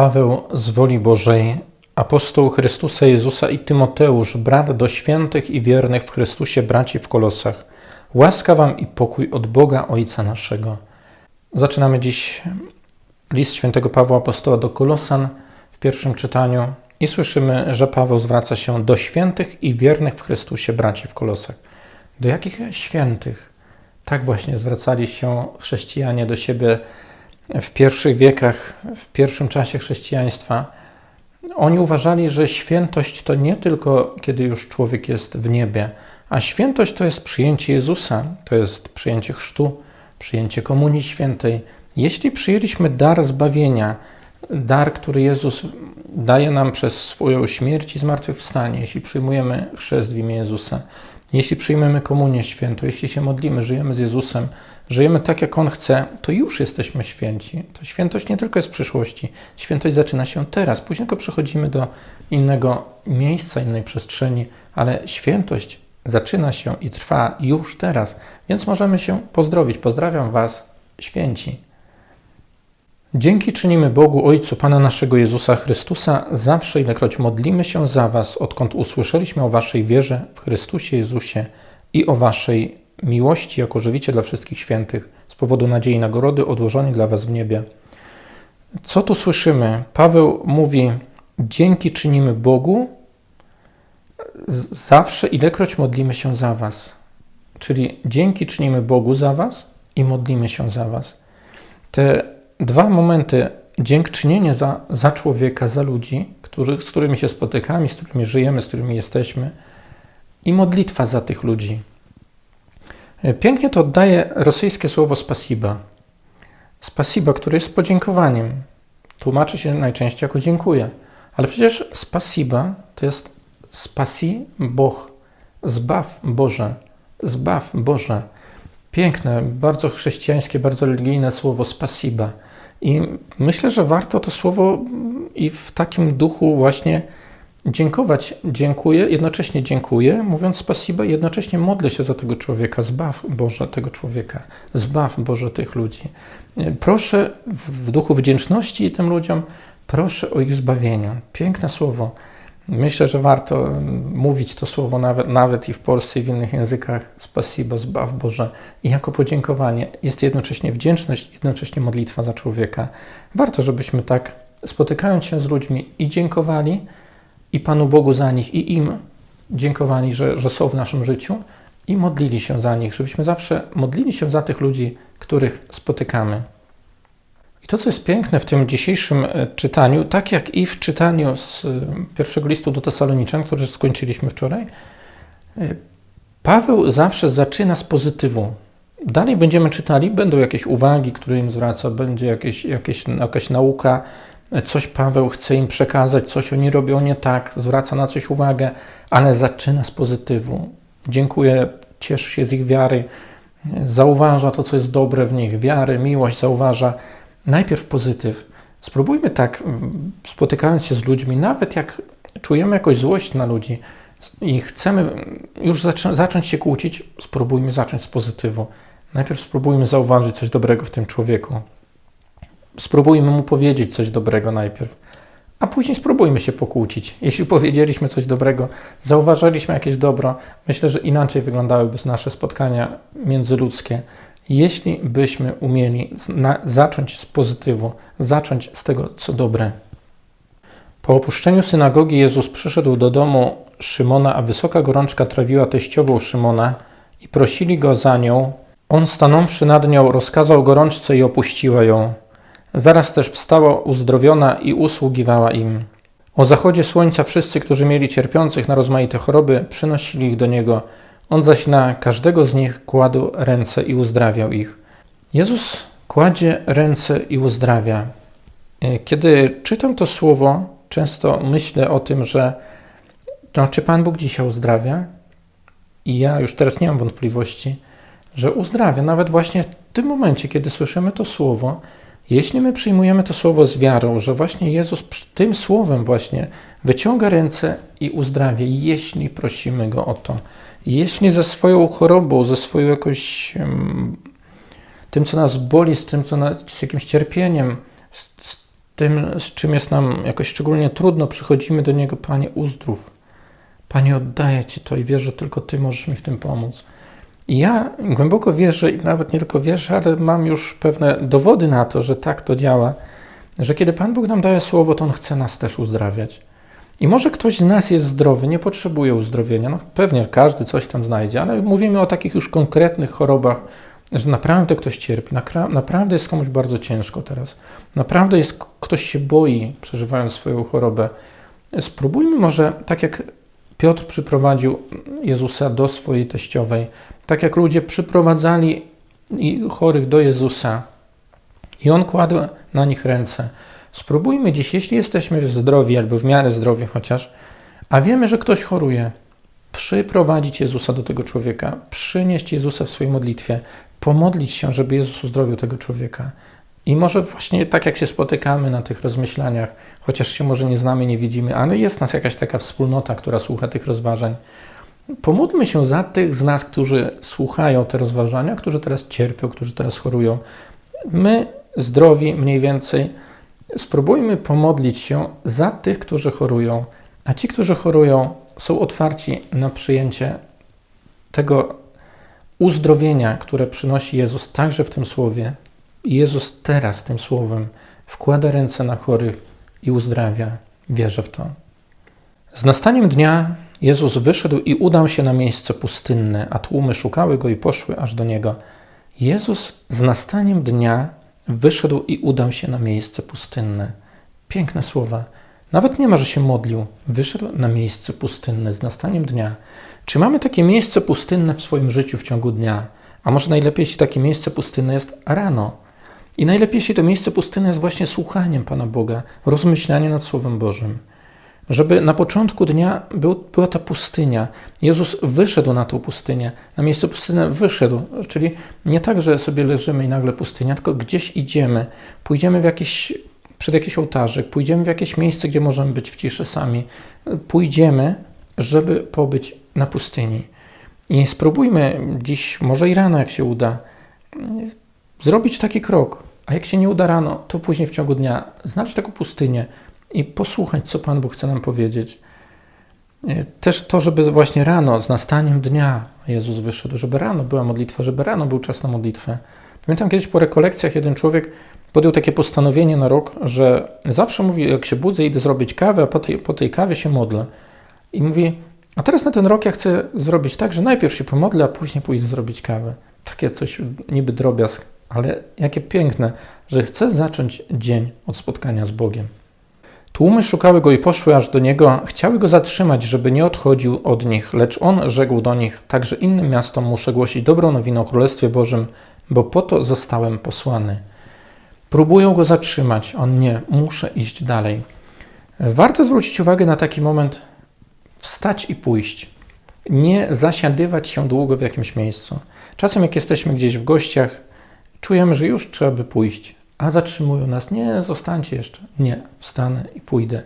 Paweł z woli Bożej, apostoł Chrystusa Jezusa i Tymoteusz, brat do świętych i wiernych w Chrystusie braci w Kolosach. Łaska wam i pokój od Boga Ojca naszego. Zaczynamy dziś list świętego Pawła apostoła do Kolosan w pierwszym czytaniu i słyszymy, że Paweł zwraca się do świętych i wiernych w Chrystusie braci w Kolosach. Do jakich świętych? Tak właśnie zwracali się chrześcijanie do siebie w pierwszych wiekach, w pierwszym czasie chrześcijaństwa, oni uważali, że świętość to nie tylko kiedy już człowiek jest w niebie, a świętość to jest przyjęcie Jezusa, to jest przyjęcie chrztu, przyjęcie Komunii Świętej. Jeśli przyjęliśmy dar zbawienia, dar, który Jezus daje nam przez swoją śmierć i zmartwychwstanie, jeśli przyjmujemy chrzest w imię Jezusa, jeśli przyjmiemy komunię świętą, jeśli się modlimy, żyjemy z Jezusem, żyjemy tak, jak On chce, to już jesteśmy święci. To świętość nie tylko jest w przyszłości. Świętość zaczyna się teraz. Później tylko przechodzimy do innego miejsca, innej przestrzeni, ale świętość zaczyna się i trwa już teraz. Więc możemy się pozdrowić. Pozdrawiam Was, święci. Dzięki czynimy Bogu Ojcu Pana naszego Jezusa Chrystusa zawsze, ilekroć modlimy się za Was, odkąd usłyszeliśmy o Waszej wierze w Chrystusie Jezusie i o Waszej miłości jako żywicie dla wszystkich świętych, z powodu nadziei nagrody odłożonej dla Was w niebie. Co tu słyszymy? Paweł mówi: Dzięki czynimy Bogu zawsze, ilekroć modlimy się za Was. Czyli dzięki czynimy Bogu za Was i modlimy się za Was. Te dwa momenty dziękczynienie za, za człowieka, za ludzi, którzy, z którymi się spotykamy, z którymi żyjemy, z którymi jesteśmy, i modlitwa za tych ludzi. Pięknie to oddaje rosyjskie słowo spasiba. Spasiba, które jest podziękowaniem. Tłumaczy się najczęściej jako dziękuję. Ale przecież spasiba to jest spasi Boh, zbaw Boże, zbaw Boże. Piękne, bardzo chrześcijańskie, bardzo religijne słowo spasiba. I myślę, że warto to słowo i w takim duchu właśnie dziękować. Dziękuję, jednocześnie dziękuję, mówiąc spasiba, jednocześnie modlę się za tego człowieka. Zbaw Boże tego człowieka, zbaw Boże tych ludzi. Proszę w duchu wdzięczności tym ludziom, proszę o ich zbawienie. Piękne słowo. Myślę, że warto mówić to słowo nawet, nawet i w Polsce i w innych językach. Spasibo, zbaw Boże. I jako podziękowanie jest jednocześnie wdzięczność, jednocześnie modlitwa za człowieka. Warto, żebyśmy tak spotykając się z ludźmi i dziękowali, i Panu Bogu za nich, i im dziękowali, że, że są w naszym życiu, i modlili się za nich, żebyśmy zawsze modlili się za tych ludzi, których spotykamy. I to, co jest piękne w tym dzisiejszym e, czytaniu, tak jak i w czytaniu z e, pierwszego listu do Tesaloniczan, który skończyliśmy wczoraj, e, Paweł zawsze zaczyna z pozytywu. Dalej będziemy czytali, będą jakieś uwagi, które im zwraca, będzie jakieś, jakieś, jakaś nauka, coś Paweł chce im przekazać, coś oni robią nie tak, zwraca na coś uwagę, ale zaczyna z pozytywu. Dziękuję, cieszy się z ich wiary, zauważa to, co jest dobre w nich, wiary, miłość, zauważa najpierw pozytyw. Spróbujmy tak, spotykając się z ludźmi, nawet jak czujemy jakąś złość na ludzi i chcemy już zacząć się kłócić, spróbujmy zacząć z pozytywu. Najpierw spróbujmy zauważyć coś dobrego w tym człowieku. Spróbujmy mu powiedzieć coś dobrego najpierw, a później spróbujmy się pokłócić. Jeśli powiedzieliśmy coś dobrego, zauważyliśmy jakieś dobro, myślę, że inaczej wyglądałyby nasze spotkania międzyludzkie, jeśli byśmy umieli zacząć z pozytywu, zacząć z tego, co dobre. Po opuszczeniu synagogi Jezus przyszedł do domu Szymona, a wysoka gorączka trawiła teściową Szymona i prosili go za nią. On stanąwszy nad nią, rozkazał gorączce i opuściła ją. Zaraz też wstała uzdrowiona i usługiwała im. O zachodzie słońca wszyscy, którzy mieli cierpiących na rozmaite choroby, przynosili ich do niego. On zaś na każdego z nich kładł ręce i uzdrawiał ich. Jezus kładzie ręce i uzdrawia. E, kiedy czytam to słowo, często myślę o tym, że no, czy Pan Bóg dzisiaj uzdrawia? I ja już teraz nie mam wątpliwości, że uzdrawia. Nawet właśnie w tym momencie, kiedy słyszymy to słowo, jeśli my przyjmujemy to słowo z wiarą, że właśnie Jezus tym słowem właśnie wyciąga ręce i uzdrawia, jeśli prosimy Go o to, jeśli ze swoją chorobą, ze swoją jakoś tym, co nas boli, z tym, co nas, z jakimś cierpieniem, z, z tym, z czym jest nam jakoś szczególnie trudno, przychodzimy do Niego, Panie, uzdrów. Panie, oddaję Ci to i wierzę, że tylko Ty możesz mi w tym pomóc. I ja głęboko wierzę, i nawet nie tylko wierzę, ale mam już pewne dowody na to, że tak to działa, że kiedy Pan Bóg nam daje słowo, to On chce nas też uzdrawiać. I może ktoś z nas jest zdrowy, nie potrzebuje uzdrowienia. No, pewnie każdy coś tam znajdzie, ale mówimy o takich już konkretnych chorobach, że naprawdę ktoś cierpi, naprawdę jest komuś bardzo ciężko teraz. Naprawdę jest, ktoś się boi, przeżywając swoją chorobę. Spróbujmy może, tak jak Piotr przyprowadził Jezusa do swojej teściowej, tak jak ludzie przyprowadzali chorych do Jezusa i On kładł na nich ręce. Spróbujmy dziś, jeśli jesteśmy zdrowi albo w miarę zdrowi chociaż, a wiemy, że ktoś choruje, przyprowadzić Jezusa do tego człowieka, przynieść Jezusa w swojej modlitwie, pomodlić się, żeby Jezus uzdrowił tego człowieka. I może właśnie tak jak się spotykamy na tych rozmyślaniach, chociaż się może nie znamy, nie widzimy, ale jest nas jakaś taka wspólnota, która słucha tych rozważań. Pomódlmy się za tych z nas, którzy słuchają te rozważania, którzy teraz cierpią, którzy teraz chorują. My, zdrowi mniej więcej, spróbujmy pomodlić się za tych, którzy chorują, a ci, którzy chorują, są otwarci na przyjęcie tego uzdrowienia, które przynosi Jezus także w tym słowie. Jezus teraz tym słowem wkłada ręce na chorych i uzdrawia. Wierzę w to. Z nastaniem dnia Jezus wyszedł i udał się na miejsce pustynne, a tłumy szukały go i poszły aż do niego. Jezus z nastaniem dnia wyszedł i udał się na miejsce pustynne. Piękne słowa. Nawet nie ma, że się modlił. Wyszedł na miejsce pustynne z nastaniem dnia. Czy mamy takie miejsce pustynne w swoim życiu w ciągu dnia? A może najlepiej, jeśli takie miejsce pustynne jest rano? I najlepiej, jeśli to miejsce pustynne jest właśnie słuchaniem Pana Boga, rozmyślaniem nad Słowem Bożym. Żeby na początku dnia był, była ta pustynia. Jezus wyszedł na tą pustynię, na miejsce pustyny wyszedł. Czyli nie tak, że sobie leżymy i nagle pustynia, tylko gdzieś idziemy. Pójdziemy w jakieś, przed jakiś ołtarzyk, pójdziemy w jakieś miejsce, gdzie możemy być w ciszy sami. Pójdziemy, żeby pobyć na pustyni. I spróbujmy dziś, może i rano, jak się uda, zrobić taki krok. A jak się nie uda rano, to później w ciągu dnia znaleźć taką pustynię i posłuchać, co Pan Bóg chce nam powiedzieć. E, też to, żeby właśnie rano, z nastaniem dnia Jezus wyszedł, żeby rano była modlitwa, żeby rano był czas na modlitwę. Pamiętam kiedyś po rekolekcjach jeden człowiek podjął takie postanowienie na rok, że zawsze mówi, jak się budzę, idę zrobić kawę, a po tej, po tej kawie się modlę. I mówi, a teraz na ten rok ja chcę zrobić tak, że najpierw się pomodlę, a później pójdę zrobić kawę. Takie coś niby drobiazg, ale jakie piękne, że chcę zacząć dzień od spotkania z Bogiem. Tłumy szukały go i poszły aż do niego, chciały go zatrzymać, żeby nie odchodził od nich, lecz on rzekł do nich: Także innym miastom muszę głosić dobrą nowinę o Królestwie Bożym, bo po to zostałem posłany. Próbują go zatrzymać, on nie, muszę iść dalej. Warto zwrócić uwagę na taki moment, wstać i pójść. Nie zasiadywać się długo w jakimś miejscu. Czasem, jak jesteśmy gdzieś w gościach, czujemy, że już trzeba by pójść, a zatrzymują nas. Nie, zostańcie jeszcze. Nie, wstanę i pójdę.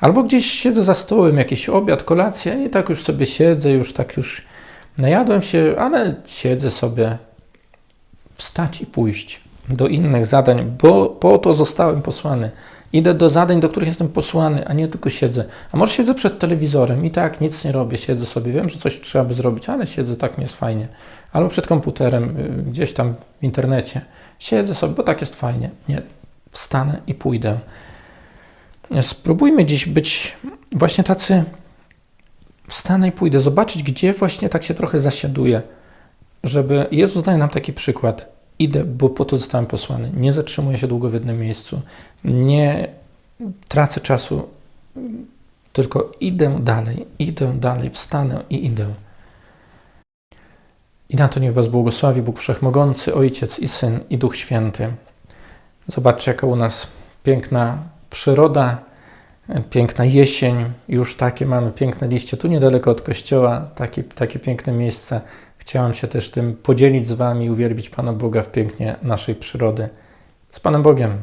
Albo gdzieś siedzę za stołem, jakiś obiad, kolacja i tak już sobie siedzę, już tak już najadłem się, ale siedzę sobie. Wstać i pójść do innych zadań, bo po to zostałem posłany. Idę do zadań, do których jestem posłany, a nie tylko siedzę. A może siedzę przed telewizorem i tak nic nie robię, siedzę sobie, wiem, że coś trzeba by zrobić, ale siedzę, tak mi jest fajnie. Albo przed komputerem, y, gdzieś tam w internecie. Siedzę sobie, bo tak jest fajnie. Nie, wstanę i pójdę. Spróbujmy dziś być właśnie tacy, wstanę i pójdę, zobaczyć, gdzie właśnie tak się trochę zasiaduje, żeby Jezus daje nam taki przykład idę, bo po to zostałem posłany. Nie zatrzymuję się długo w jednym miejscu, nie tracę czasu, tylko idę dalej, idę dalej, wstanę i idę. I na to niech Was błogosławi Bóg Wszechmogący, Ojciec i Syn i Duch Święty. Zobaczcie, jaka u nas piękna przyroda, piękna jesień, już takie mamy piękne liście. Tu niedaleko od kościoła, takie, takie piękne miejsce. Chciałem się też tym podzielić z Wami uwielbić Pana Boga w pięknie naszej przyrody. Z Panem Bogiem.